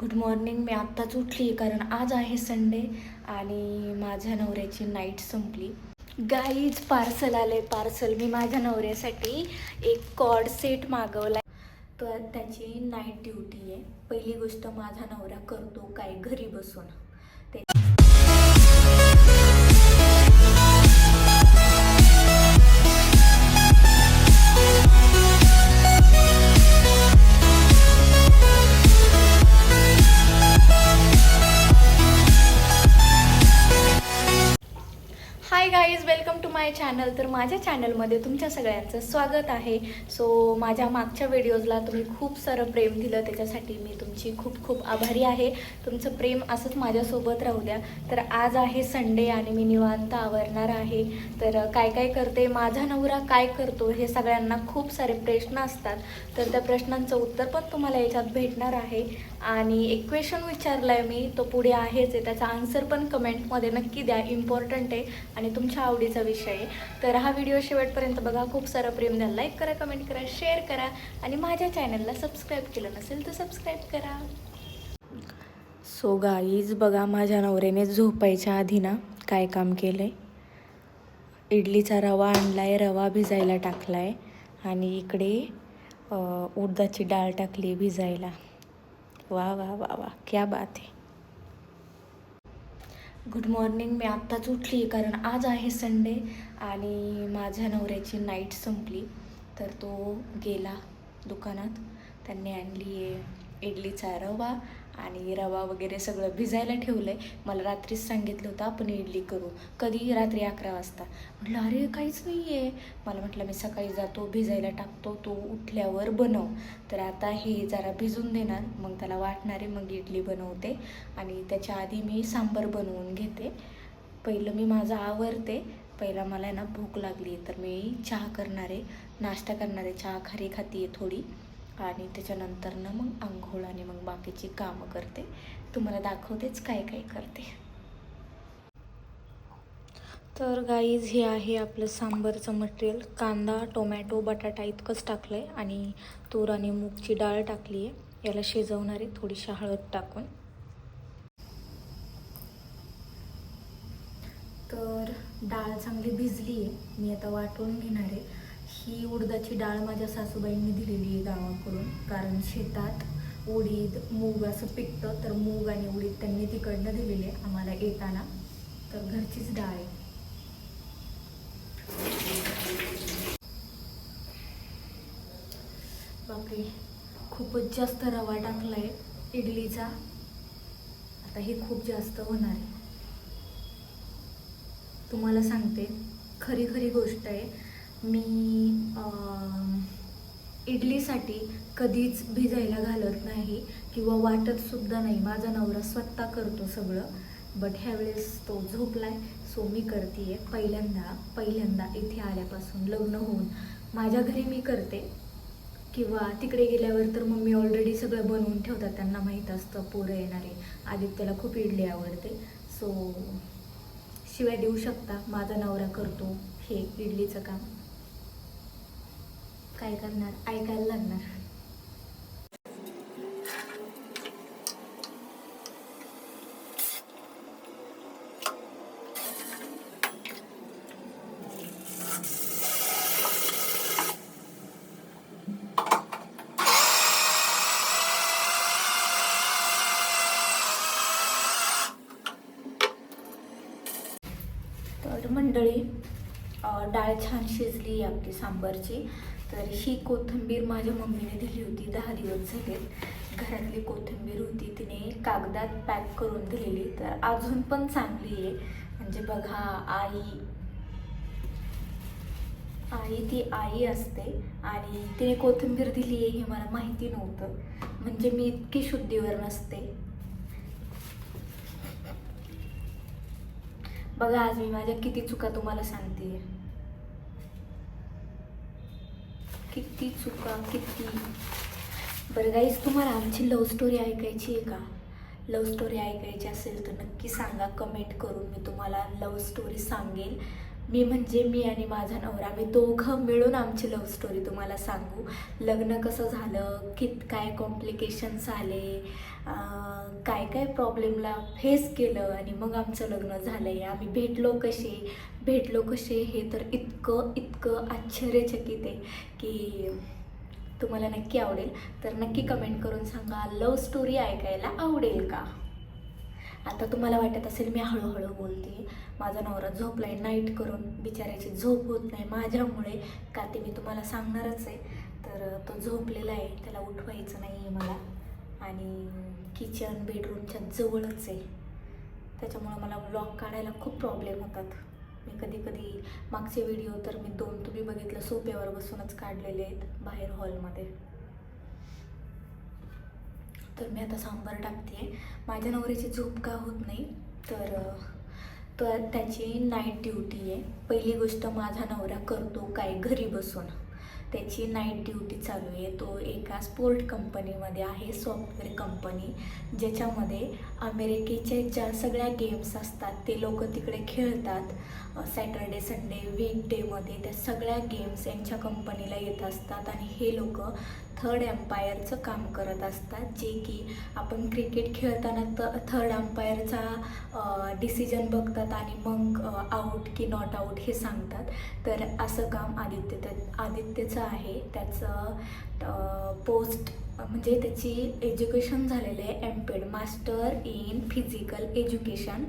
Good morning मी आत्ताच उठली कारण आज आहे संडे आणि माझ्या नवऱ्याची नाईट संपली. गाईज पार्सल आले पार्सल मी माझ्या नवऱ्यासाठी एक कॉड सेट मागवला तर त्याची नाईट ड्युटी आहे. पहिली गोष्ट माझा नवरा करतो काय? घरी बसून. Hi guys welcome to my channel तर माझ्या चॅनलमध्ये तुमच्या सगळ्यांचं स्वागत आहे. सो माझ्या मागच्या व्हिडिओजला तुम्ही खूप सारं प्रेम दिलं त्याच्यासाठी मी तुमची खूप खूप आभारी आहे. तुमचं प्रेम असंच माझ्यासोबत राहू द्या. तर आज आहे संडे आणि मी निवांत आवरणार आहे. तर काय काय करते माझा नवरा काय करतो हे सगळ्यांना खूप सारे प्रश्न असतात. तर त्या प्रश्नांचं उत्तर पण तुम्हाला याच्यात भेटणार आहे. आणि एक क्वेश्चन विचारला आहे मी तो पुढे आहेच आहे. त्याचा आन्सर पण कमेंटमध्ये नक्की द्या. इम्पॉर्टंट आहे. आणि तुमच्या आवडीचा विषय. आहे तर हा व्हिडिओ शेवटपर्यंत बघा. खूप सारं प्रेम द्या. लाईक करा कमेंट करा शेअर करा आणि माझ्या चॅनलला सबस्क्राईब केलं नसेल तर सबस्क्राईब करा. सो गाईज बघा माझ्या नवऱ्याने झोपायच्या आधी ना काय काम केलं आहे इडलीचा रवा आणला आहे रवा भिजायला टाकला आहे आणि इकडे उडदाची डाळ टाकली भिजायला. वा वा वा वा. क्या बात आहे. गुड मॉर्निंग मी आत्ताच उठली कारण आज आहे संडे आणि माझ्या नवऱ्याची नाईट संपली. तर तो गेला दुकानात. त्यांनी आणली आहे इडलीचा रवा आणि रवा वगैरे सगळं भिजायला ठेवलं आहे मला रात्रीच सांगितलं होतं आपण इडली करू. कधी? रात्री अकरा वाजता. म्हटलं अरे काहीच नाही आहे मला म्हटलं मी सकाळी जातो भिजायला टाकतो तो उठल्यावर बनव. तर आता हे जरा भिजून देणार. मग त्याला वाटणारे मग इडली बनवते. आणि त्याच्या आधी मी सांबर बनवून घेते. पहिलं मी माझं आवरते. पहिला मला आहे ना भूक लागली. तर मी चहा करणार आहे नाश्ता करणारे चहा खारी खाती आहे थोडी. आणि त्याच्यानंतर ना मग आंघोळ आणि मग बाकीची कामं करते. तुम्हाला दाखवतेच काय काय करते. तर गाईज हे आहे आपलं सांबरचं मटेरियल कांदा टोमॅटो बटाटा इतकंच टाकलं आहे आणि तूर आणि मूगची डाळ टाकली आहे याला शिजवणार थोडीशी हळद टाकून. तर डाळ चांगली भिजली आहे मी आता वाटून घेणार. आहे ही उडदाची डाळ माझ्या सासूबाईंनी दिलेली आहे गावाकडून. कारण शेतात उडीद मूग असं पिकतं तर मूग आणि उडीद त्यांनी तिकडनं दिलेले आहे आम्हाला येताना. तर घरचीच डाळ आहे. बापरे खूपच जास्त रवा टाकला आहे इडलीचा. आता हे खूप जास्त होणार आहे. तुम्हाला सांगते खरी खरी गोष्ट आहे मी इडलीसाठी कधीच भिजायला घालत नाही किंवा वाटत सुद्धा नाही. माझा नवरा स्वतः करतो सगळं बट ह्यावेळेस तो झोपलाय सो मी करते पहिल्यांदा पहिल्यांदा इथे आल्यापासून लग्न होऊन माझ्या घरी मी करते. किंवा तिकडे गेल्यावर तर मम्मी ऑलरेडी सगळं बनवून ठेवतात त्यांना माहीत असतं पोरं येणारे. आदित्याला खूप इडली आवडते. सो शिवाय देऊ शकता माझा नवरा करतो हे इडलीचं काम. काय करणार? ऐकायला लागणार. तर मंडळी डाळ छान शिजली आपली सांबरची. तर ही कोथिंबीर माझ्या मम्मीने दिली होती. दहा दिवस झाले घरातली कोथिंबीर होती. तिने कागदात पॅक करून दिलेली. तर अजून पण चांगली आहे. म्हणजे बघा आई आई ती आई असते आणि तिने कोथिंबीर दिली आहे हे मला माहिती नव्हतं. म्हणजे मी इतकी शुद्धीवर नसते. बघा आज मी माझ्या किती चुका तुम्हाला सांगते किती चुका किती? बरं गाईज तुम्हाला आमची लव्ह स्टोरी ऐकायची आहे का? लव्ह स्टोरी ऐकायची असेल तर नक्की सांगा. कमेंट करून मी तुम्हाला लव्ह स्टोरी सांगेल. मी म्हणजे मी आणि माझा नवरा आम्ही दोघं मिळून आमची लव्ह स्टोरी तुम्हाला सांगू. लग्न कसं झालं? कित काय कॉम्प्लिकेशन्स आले? काय काय प्रॉब्लेमला फेस केलं आणि मग आमचं लग्न झालं आहे आम्ही भेटलो कसे? भेटलो कसे? हे तर इतकं इतकं आश्चर्यचकित आहे की तुम्हाला नक्की आवडेल. तर नक्की कमेंट करून सांगा लव्ह स्टोरी ऐकायला आवडेल का? आता तुम्हाला वाटत असेल मी हळूहळू बोलते. माझा नवरा झोपलाय नाईट करून बिचाऱ्याची झोप होत नाही. माझ्यामुळे का ते मी तुम्हाला सांगणारच आहे. तर तो झोपलेला आहे त्याला उठवायचं नाही आहे मला. आणि किचन बेडरूमच्या जवळच आहे. त्याच्यामुळं मला ब्लॉग काढायला खूप प्रॉब्लेम होतात. मी कधी कधी मागचे व्हिडिओ तर मी दोन तुम्ही बघितलं सोप्यावर बसूनच काढलेले आहेत बाहेर हॉलमध्ये तर मी आता सांबार टाकते माझ्या नवऱ्याची झोप का होत नाही तर तर त्याची नाईट ड्युटी आहे. पहिली गोष्ट माझा नवरा करतो काय घरी बसून? त्याची नाईट ड्युटी चालू आहे. तो एका स्पोर्ट कंपनीमध्ये आहे सॉफ्टवेअर कंपनी ज्याच्यामध्ये अमेरिकेच्या ज्या सगळ्या गेम्स असतात ते लोक तिकडे खेळतात. सॅटर्डे संडे वीकडेमध्ये त्या सगळ्या गेम्स यांच्या कंपनीला येत असतात आणि हे लोक थर्ड अंपायरचं काम करत असतात जे की आपण क्रिकेट खेळताना त थर्ड अंपायरचा डिसिजन बघतात आणि मग आऊट की नॉट आऊट हे सांगतात. तर असं काम आदित्य त्या आदित्यचं आहे. त्याचं पोस्ट म्हणजे त्याची एज्युकेशन झालेलं आहे M ped master in physical education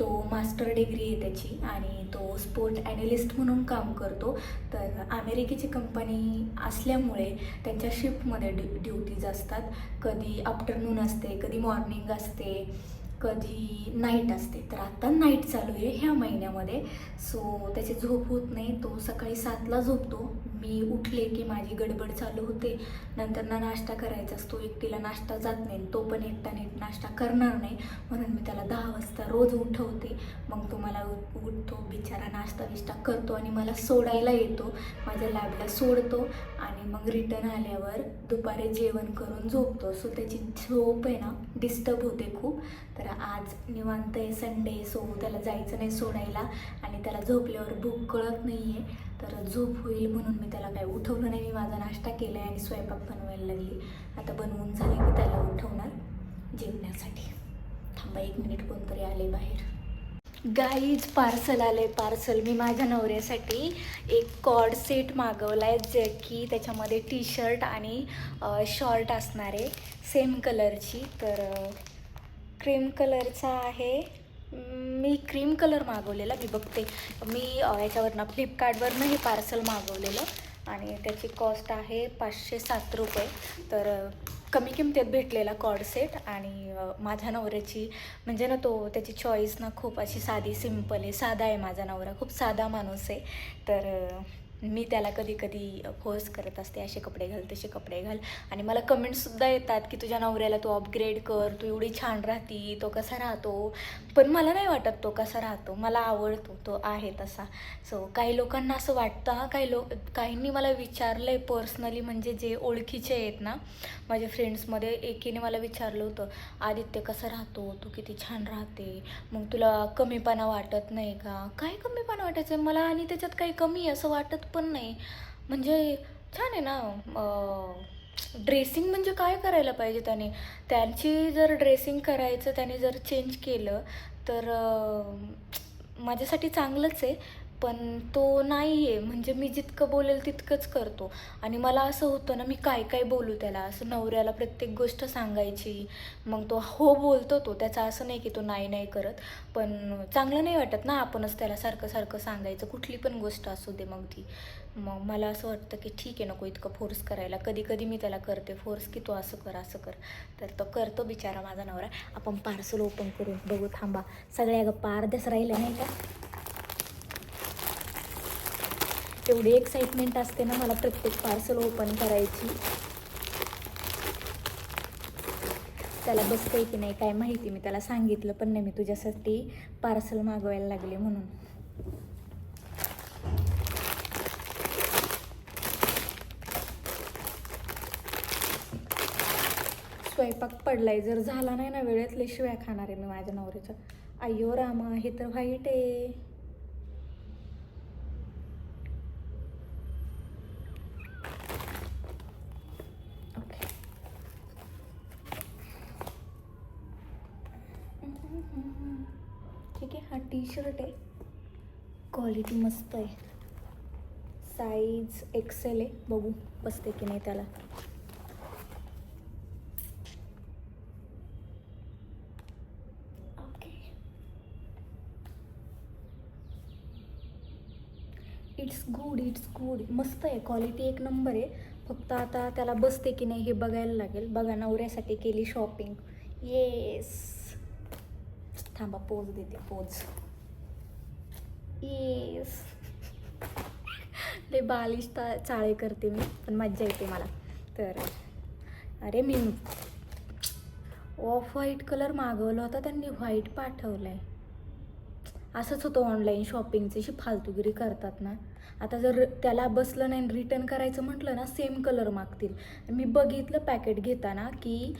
तो मास्टर डिग्री आहे त्याची आणि तो स्पोर्ट ॲनालिस्ट म्हणून काम करतो. तर अमेरिकेची कंपनी असल्यामुळे त्यांच्या शिफ्टमध्ये ड्यु ड्युटीज असतात. कधी आफ्टरनून असते कधी मॉर्निंग असते. कधी नाईट असते तर आता नाईट चालू आहे ह्या महिन्यामध्ये. सो त्याची झोप होत नाही. तो सकाळी सातला झोपतो. मी उठले की माझी गडबड चालू होते. नंतर ना नाश्ता करायचा असतो. एकटीला नाश्ता जात नाही. तो पण एकटा नीट नाश्ता करणार नाही. म्हणून मी त्याला दहा वाजता रोज उठवते. मग तो मला उ- उठतो बिचारा नाश्ता बिष्टा करतो आणि मला सोडायला येतो. माझ्या लॅबला सोडतो आणि मग रिटर्न आल्यावर दुपारी जेवण करून झोपतो. सो त्याची झोप आहे ना डिस्टर्ब होते खूप. तर आज निवांत आहे संडे सो त्याला जायचं नाही सोडायला आणि त्याला झोपल्यावर भूक कळत नाही आहे तर झोप होईल म्हणून मी त्याला काय उठवलं नाही मी माझा नाश्ता केला आहे आणि स्वयंपाक बनवायला लागली. आता बनवून झाले की त्याला उठवणार जेवण्यासाठी. थांबा एक मिनिट कोणतरी आले बाहेर. गाईज पार्सल आलं आहे पार्सल मी माझ्या नवऱ्यासाठी एक कॉर्ड सेट मागवला आहे जे की त्याच्यामध्ये टी शर्ट आणि शॉर्ट असणार आहे सेम कलरची तर क्रीम कलरचा आहे. मी क्रीम कलर मागवलेला मी बघते. मी याच्यावरनं फ्लिपकार्टवरनं हे पार्सल मागवलेलं. आणि त्याची कॉस्ट आहे पाचशे सात रुपये. तर कमी किमतीत भेटलेला कॉड सेट. आणि माझ्या नवऱ्याची म्हणजे ना तो त्याची चॉईस ना खूप अशी साधी सिंपल आहे. साधा आहे माझा नवरा. खूप साधा माणूस आहे. तर मी त्याला कधी कधी फोर्स करत असते असे कपडे घाल तसे कपडे घाल. आणि मला कमेंट्ससुद्धा येतात की तुझ्या नवऱ्याला तू अपग्रेड कर तू एवढी छान राहती तो कसा राहतो? पण मला नाही वाटत तो कसा राहतो. मला आवडतो तो आहे तसा. सो काही लोकांना असं वाटतं काही लोक काहींनी मला विचारलं आहे पर्सनली म्हणजे जे ओळखीचे आहेत ना माझ्या फ्रेंड्समध्ये एकीने मला विचारलं होतं आदित्य कसा राहतो? तू किती छान राहते. मग तुला कमीपणा वाटत नाही का? काय कमीपणा वाटायचं? आहे मला आणि त्याच्यात काही कमी आहे असं वाटत पण नाही. म्हणजे छान आहे ना ड्रेसिंग म्हणजे काय करायला पाहिजे त्याने? त्यांची जर ड्रेसिंग करायचं त्याने जर चेंज केलं तर माझ्यासाठी चांगलंच आहे. पण तो नाही आहे म्हणजे मी जितकं बोलेल तितकंच करतो. आणि मला असं होतं ना मी काय काय बोलू त्याला? असं नवऱ्याला प्रत्येक गोष्ट सांगायची. मग तो हो बोलतो तो. त्याचा असं नाही की तो नाही नाही करत. पण चांगलं नाही वाटत ना आपणच त्याला सारखं सारखं सांगायचं. कुठली पण गोष्ट असू दे मग ती. मग मला असं वाटतं की ठीक आहे नको इतकं फोर्स करायला. कधी कधी मी त्याला करते फोर्स की तो असं कर असं कर. तर तो करतो बिचारा माझा नवरा. आपण पार्सल ओपन करून बघू थांबा. सगळ्या गप्पा अर्ध्याच राहिल्या नाही का? एवढी एक्साइटमेंट असते ना मला प्रत्येक पार्सल ओपन करायची. त्याला बसतंय की नाही काय माहिती मी त्याला सांगितलं पण नाही मी तुझ्यासाठी पार्सल मागवायला लागले म्हणून. स्वयंपाक पडलाय. जर झाला नाही ना वेळेतले शिव्या खाणार आहे मी माझ्या नवऱ्याच्या अय्यो रामा हे तर वाईट आहे. ठीक आहे हा टी शर्ट आहे. क्वालिटी मस्त आहे. साईज एक्सेल आहे. बघू बसते की नाही त्याला. Okay it's good it's good मस्त आहे क्वालिटी एक नंबर आहे. फक्त आता त्याला बसते की नाही हे बघायला लागेल. बघा नवऱ्यासाठी केली शॉपिंग येस थांबा पोज देते पोज येस लय बालिश ता चाळे करते मी पण मज्जा येते मला. तर अरे मी ऑफ व्हाईट कलर मागवला होता त्यांनी व्हाईट पाठवलं आहे असंच होतं ऑनलाईन शॉपिंगची अशी फालतूगिरी करतात ना. आता जर त्याला बसलं नाही रिटर्न करायचं म्हटलं ना सेम कलर मागतील. मी बघितलं पॅकेट घेताना की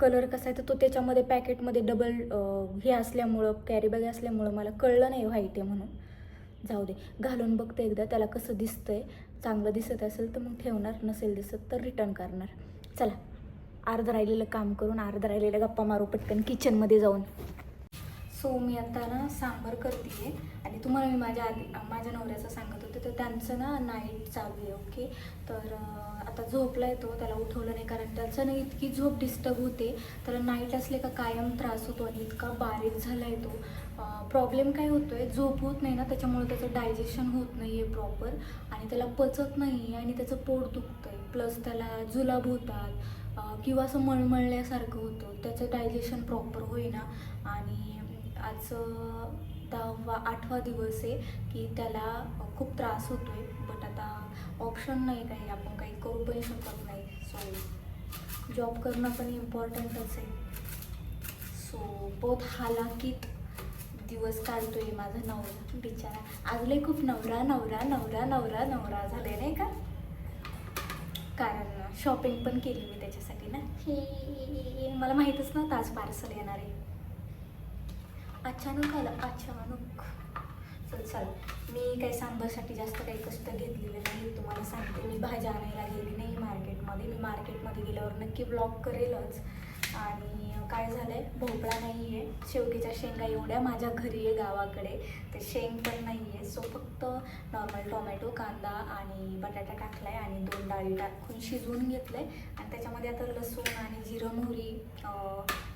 कलर कसा आहे तर तो त्याच्यामध्ये पॅकेटमध्ये डबल हे असल्यामुळं कॅरीबॅग असल्यामुळं मला कळलं नाही व्हाईट आहे म्हणून. जाऊ दे घालून बघते एकदा त्याला कसं दिसतंय. चांगलं दिसत असेल तर मग ठेवणार नसेल दिसत तर रिटर्न करणार. चला अर्ध राहिलेलं काम करून अर्ध राहिलेलं गप्पा मारू पटकन किचनमध्ये जाऊन. सो मी आता ना सांबार करते आणि तुम्हाला मी माझ्या आधी माझ्या नवऱ्याचं सांगत होते. तर त्यांचं ना नाईट चालू आहे ओके तर आता झोपला येतो त्याला उठवलं नाही कारण त्याचं ना इतकी झोप डिस्टर्ब होते. त्याला नाईट असले का कायम त्रास होतो आणि इतका बारीक झाला आहे तो प्रॉब्लेम काय होतो आहे झोप होत नाही ना त्याच्यामुळे त्याचं डायजेशन होत नाही आहे प्रॉपर आणि त्याला पचत नाही आणि त्याचं पोट दुखतं आहे प्लस त्याला जुलाब होतात किंवा असं मळमळल्यासारखं होतं. त्याचं डायजेशन प्रॉपर होईना आणि आज दहावा आठवा दिवस आहे की त्याला खूप त्रास होतो आहे बट आता ऑप्शन नाही काही आपण काही करू पण शकत नाही. सो जॉब करणं पण इम्पॉर्टंटच आहे. सो बहुत हालाकीत दिवस काढतोय माझा नवरा बिचारा. आज लय खूप नवरा नवरा नवरा नवरा नवरा झाले नाही का? कारण शॉपिंग पण केली मी त्याच्यासाठी ना. हे मला माहीतच नव्हतं आज पार्सल येणार आहे. अचानक आलं अचानक चल चल. मी काही सांबारसाठी जास्त काही कष्ट घेतलेले नाही. तुम्हाला सांगते मी भाज्या आणायला गेली नाही मार्केटमध्ये. मी मार्केटमध्ये गेल्यावर नक्की ब्लॉक करेलच. आणि काय झालं आहे भोपळा नाही आहे शेवगीच्या शेंगा एवढ्या माझ्या घरी आहे गावाकडे. ते शेंग पण नाही आहे सो फक्त नॉर्मल टोमॅटो कांदा आणि बटाटा टाकला आहे आणि दोन डाळी टाकून शिजवून घेतलं आहे आणि त्याच्यामध्ये आता लसूण आणि जिरं मोहरी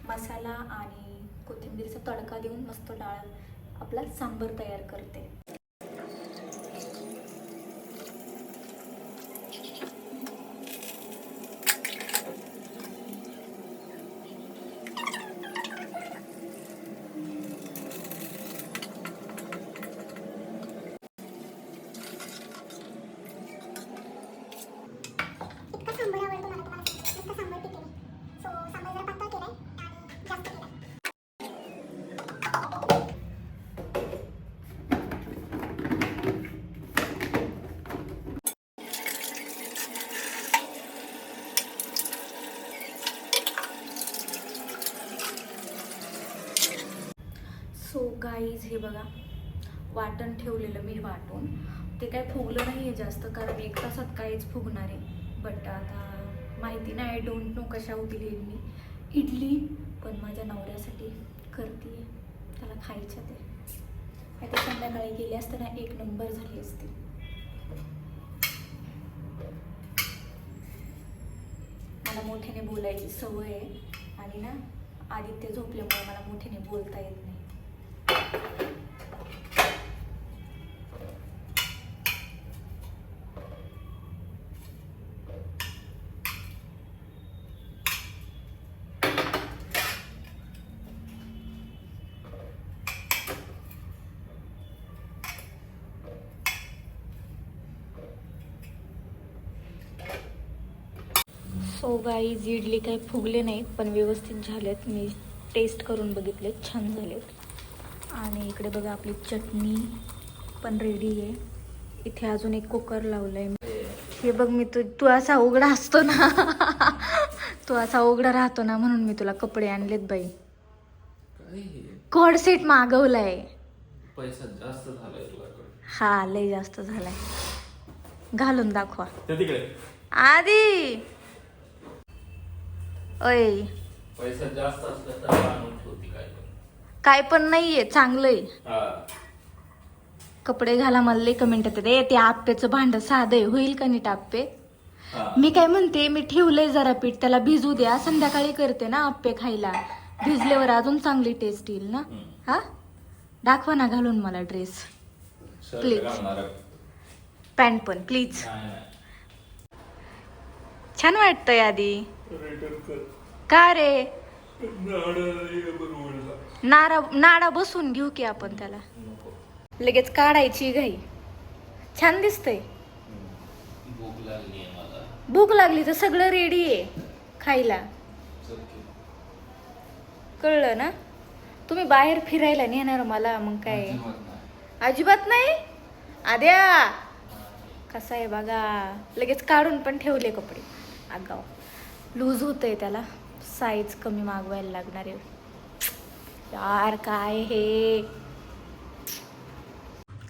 मसाला आणि कोथिंबीरचा तडका देऊन मस्त डाळ आपला सांबर तयार करते इतका सांबार आवडतो मला तुम्हाला नुसतं सांबार पिते मी सो सांबार जरा पातळ केलाय आणि जास्त केलाय सो गाईज हे बघा वाटण ठेवलेलं मी वाटून. ते काय फुगलं नाही आहे जास्त कारण एक तासात काहीच फुगणार आहे. बट आता माहिती नाही आय डोंट नो कशा होतील मी. इडली पण माझ्या नवऱ्यासाठी करते त्याला खायच्या ते. आता संध्याकाळी गेले असताना एक नंबर झाली असती. मला मोठ्याने बोलायची सवय आहे. आणि ना आदित्य झोपल्यामुळे मला मोठ्याने बोलता येत नाही. सो गाईज इडली काही फुगले नाहीत पण व्यवस्थित झालेत. मी टेस्ट करून बघितले छान झालेत. आणि इकडे बघा आपली चटणी पण रेडी आहे. इथे अजून एक कुकर लावलं आहे हे बघ मी तू तू असा उघडा असतो ना. तू असा उघडा राहतो ना म्हणून मी तुला कपडे आणलेत बाई? कॉड सेट मागवलाय. पैसा जास्त झालाय तुझ्याकडे. हा लय जास्त झालाय. घालून दाखवा. आधी! अय. पैसा जास्त असला तर आणून ठेवती काय पण. काय पण नाहीये चांगलंय. कपडे घाला मला लई कमेंट येतात. ए ते आप्पेचं भांड साधं आहे. होईल का नीट आप्पे? मी काय म्हणते मी ठेवलंय जरा पीठ त्याला भिजू द्या. संध्याकाळी करते ना आप्पे खायला. भिजल्यावर अजून चांगली टेस्ट येईल ना? हा? दाखवा ना घालून मला ड्रेस Please. पॅन्ट पण प्लीज छान वाटतंय आधी. का रे? नारा नाडा बसून घेऊ की आपण त्याला. लगेच काढायची घाई. छान दिसतंय. भूक लागली तर सगळं रेडी आहे खायला. कळलं ना? तुम्ही बाहेर फिरायला नेणार मला मग काय? अजिबात नाही. आद्या! कसं आहे बघा. लगेच काढून पण ठेवले कपडे. आगाव. लूज होतंय त्याला. साईज कमी मागवायला लागणार आहे. यार काय हे?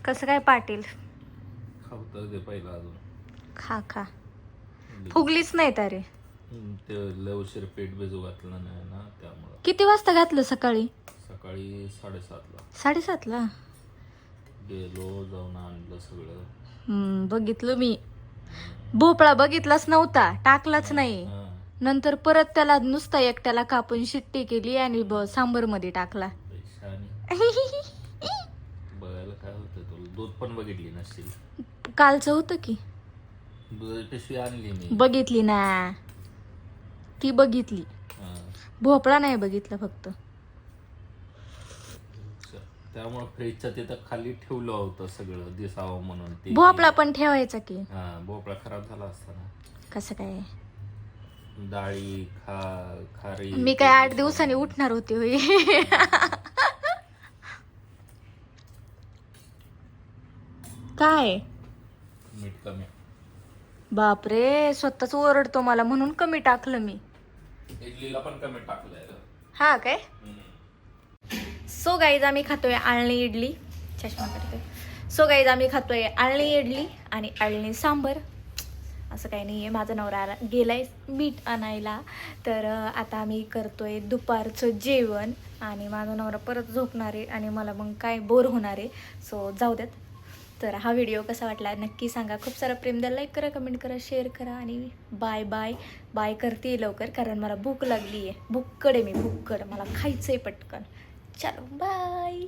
कसं काय पाटील? पहिला अजून. खा खा. फुगलीच नाही तारे हम्म, ते पेट भिजू घातलं नाही ना त्यामुळं. किती वाजता घातलं सकाळी? सकाळी साडेसातला. साडेसातला? गेलो जाऊन आणलं सगळं. हम्म, बघितलं मी. भोपळा बघितलाच नव्हता टाकलाच नाही. हा. नंतर परत त्याला नुसता एकट्याला कापून शिट्टी केली आणि सांबरमध्ये टाकला. पैशाने बघायला काय होतं तुला दूध पण बघितली नसतील कालचं होतं की. दुधाची पिशवी आणली मी. बघितली ना. ती बघितली. हा. भोपळा नाही बघितला फक्त. त्यामुळे फ्रीजच्या तिथं खाली ठेवलं होतं सगळं दिसावं म्हणून ते. भोपळा पण ठेवायचा की. हा भोपळा खराब झाला असता ना. कसं काय? डाळी खा खारी मी काय आठ दिवसांनी उठणार होते होई काय? मीठ कमी. बापरे स्वतःच ओरडतो मला म्हणून कमी टाकलं मी. इडलीला पण कमी टाकलंय. हा काय. सो गाईज आम्ही खातोय आळणी इडली. चष्मा करतोय सो गाईज आम्ही खातोय आळणी इडली आणि आळणी सांबर. असं काही नाही आहे माझा नवरा गेला आहे मीठ आणायला. तर आता आम्ही आहे दुपारचं जेवण आणि माझा नवरा परत झोपणार आहे आणि मला मग काय बोर होणार आहे. सो जाऊ द्यात. तर हा व्हिडिओ कसा वाटला नक्की सांगा. खूप सारा प्रेम द्या लाईक करा कमेंट करा शेअर करा आणि बाय बाय बाय करते लवकर कारण मला भूक लागली आहे भुक्कड आहे मी भुक्कड मला खायचं आहे पटकन. चलो बाय